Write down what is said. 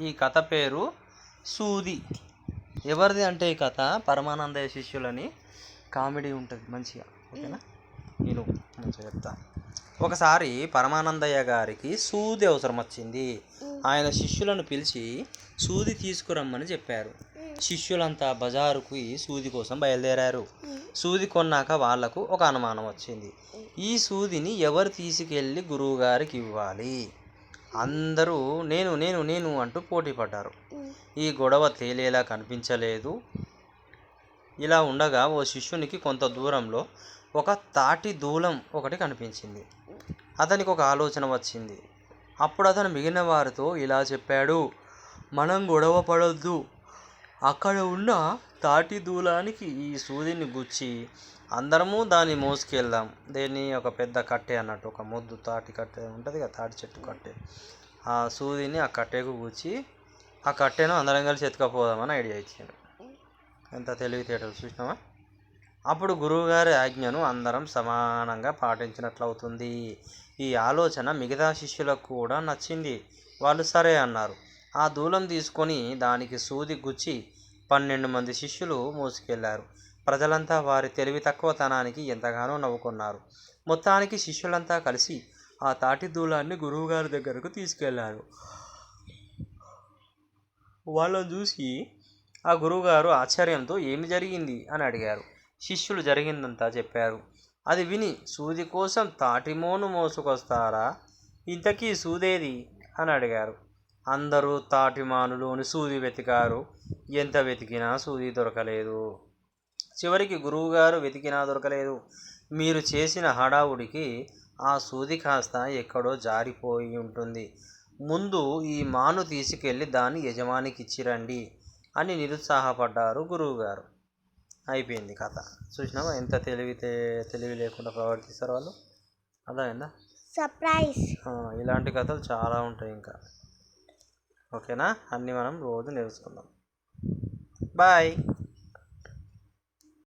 ఈ కథ పేరు సూది. ఎవరిది అంటే ఈ కథ? పరమానందయ్య శిష్యులని కామెడీ ఉంటుంది మంచిగా ఓకేనా? నేను మంచిగా చెప్తా. ఒకసారి పరమానందయ్య గారికి సూది అవసరం వచ్చింది. ఆయన శిష్యులను పిలిచి సూది తీసుకురమ్మని చెప్పారు. శిష్యులంతా బజారుకు సూది కోసం బయలుదేరారు. సూది కొన్నాక వాళ్ళకు ఒక అనుమానం వచ్చింది. ఈ సూదిని ఎవరు తీసుకెళ్ళి గురువుగారికి ఇవ్వాలి? అందరూ నేను నేను నేను అంటూ పోటీ పడ్డారు. ఈ గొడవ తేలేలా కనిపించలేదు. ఇలా ఉండగా ఓ శిష్యునికి కొంత దూరంలో ఒక తాటి దూలం ఒకటి కనిపించింది. అతనికి ఒక ఆలోచన వచ్చింది. అప్పుడు అతను మిగిలిన వారితో ఇలా చెప్పాడు మనం గొడవ పడొద్దు. అక్కడ ఉన్న తాటి దూలానికి ఈ సూదిని గుచ్చి అందరము దాన్ని మోసుకెళ్దాం. దేన్ని? ఒక పెద్ద కట్టె అన్నట్టు ఒక మొద్దు తాటి కట్టె ఉంటుంది కదా తాటి చెట్టు కట్టె. ఆ సూదిని ఆ కట్టెకు గుచ్చి ఆ కట్టెను అందరం కలిసి ఎత్తుకపోదామని ఐడియా ఇచ్చాడు ఎంత తెలివితేటలు చూసినావా? అప్పుడు గురువుగారి ఆజ్ఞను అందరం సమానంగా పాటించినట్లవుతుంది. ఈ ఆలోచన మిగతా శిష్యులకు కూడా నచ్చింది. వాళ్ళు సరే అన్నారు. ఆ దూలం తీసుకొని దానికి సూది గుచ్చి పన్నెండు మంది శిష్యులు మోసుకెళ్ళారు. ప్రజలంతా వారి తెలివి తక్కువతనానికి ఎంతగానో నవ్వుకున్నారు. మొత్తానికి శిష్యులంతా కలిసి ఆ తాటి దూలాన్ని గురువుగారి దగ్గరకు తీసుకెళ్ళారు. వాళ్ళని చూసి ఆ గురువుగారు ఆశ్చర్యంతో ఏమి జరిగింది? అని అడిగారు. శిష్యులు జరిగిందంతా చెప్పారు. అది విని సూది కోసం తాటిమోను మోసుకొస్తారా? ఇంతకీ సూదేది? అని అడిగారు. అందరూ తాటిమానులోని సూది వెతికారు. ఎంత వెతికినా సూది దొరకలేదు. చివరికి గురువుగారు వెతికినా దొరకలేదు. మీరు చేసిన హడావుడికి ఆ సూది కాస్త ఎక్కడో జారిపోయి ఉంటుంది. ముందు ఈ మాను తీసుకెళ్ళి దాన్ని యజమానికి ఇచ్చిరండి అని నిరుత్సాహపడ్డారు గురువుగారు. అయిపోయింది కథ. చూసినావా? ఎంత తెలివితే తెలివి లేకుండా ప్రవర్తిస్తారు వాళ్ళు? అర్థమైందా? సర్ప్రైజ్ ఇలాంటి కథలు చాలా ఉంటాయి ఇంకా. ఓకేనా? అన్నీ మనం రోజు నేర్చుకుందాం. బాయ్.